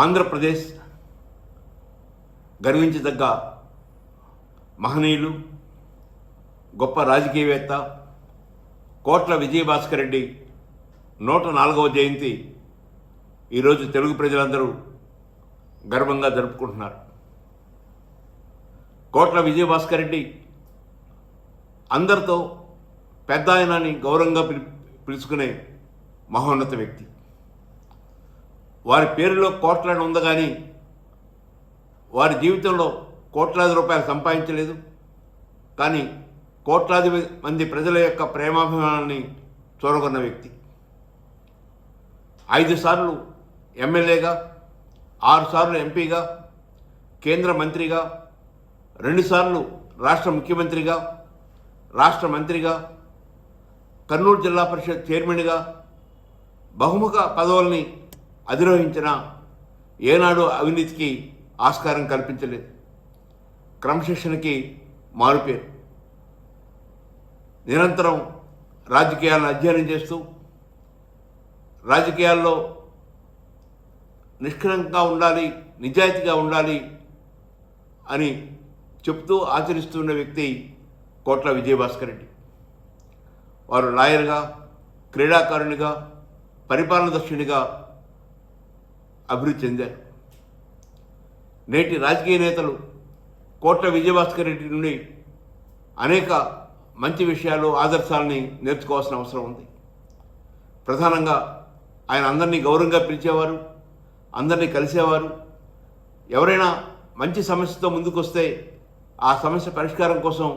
ఆంధ్రప్రదేశ్ గర్వించదగ్గ మహనీయులు గొప్ప రాజకీయవేత్త కోట్ల విజయభాస్కర్ రెడ్డి నూట నాలుగవ జయంతి ఈరోజు తెలుగు ప్రజలందరూ గర్వంగా జరుపుకుంటున్నారు. కోట్ల విజయభాస్కర్ రెడ్డి అందరితో పెద్ద ఆయనని గౌరవంగా పిలుచుకునే మహోన్నత వ్యక్తి. వారి పేరులో కోట్లని ఉంది కానీ వారి జీవితంలో కోట్లాది రూపాయలు సంపాదించలేదు. కానీ కోట్లాది మంది ప్రజల యొక్క ప్రేమాభిమానాన్ని చూరగొన్న వ్యక్తి. ఐదు సార్లు ఎమ్మెల్యేగా ఆరు సార్లు ఎంపీగా కేంద్ర మంత్రిగా రెండుసార్లు రాష్ట్ర ముఖ్యమంత్రిగా రాష్ట్ర మంత్రిగా కర్నూలు జిల్లా పరిషత్ చైర్మన్గా బహుముఖ పదవుల్ని అధిరోహించిన ఏనాడు అవినీతికి ఆస్కారం కల్పించలేదు. క్రమశిక్షణకి మారుపేరు. నిరంతరం రాజకీయాలను అధ్యయనం చేస్తూ రాజకీయాల్లో నిష్కలంగా ఉండాలి నిజాయితీగా ఉండాలి అని చెప్తూ ఆచరిస్తున్న వ్యక్తి కోట్ల విజయభాస్కర్ రెడ్డి. వారు లాయర్గా క్రీడాకారునిగా పరిపాలన దక్షునిగా అభివృద్ధి చెందారు నేటి రాజకీయ నేతలు కోట్ల విజయభాస్కర్ రెడ్డి నుండి అనేక మంచి విషయాలు ఆదర్శాలని నేర్చుకోవాల్సిన అవసరం ఉంది. ప్రధానంగా ఆయన అందరినీ గౌరవంగా పిలిచేవారు అందరినీ కలిసేవారు. ఎవరైనా మంచి సమస్యతో ముందుకొస్తే ఆ సమస్య పరిష్కారం కోసం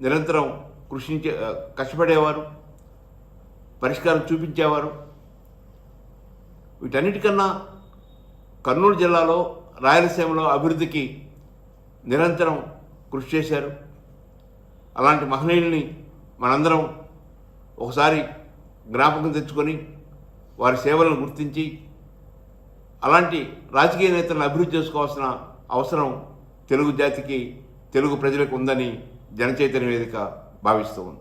నిరంతరం కృషించే కష్టపడేవారు పరిష్కారం చూపించేవారు. వీటన్నిటికన్నా కర్నూలు జిల్లాలో రాయలసీమలో అభివృద్ధికి నిరంతరం కృషి చేశారు. అలాంటి మహనీయుల్ని మనందరం ఒకసారి జ్ఞాపకం తెచ్చుకొని వారి సేవలను గుర్తించి అలాంటి రాజకీయ నేతలను అభివృద్ధి చేసుకోవాల్సిన అవసరం తెలుగు జాతికి తెలుగు ప్రజలకు ఉందని జనచైతన్య వేదిక భావిస్తూ ఉంది.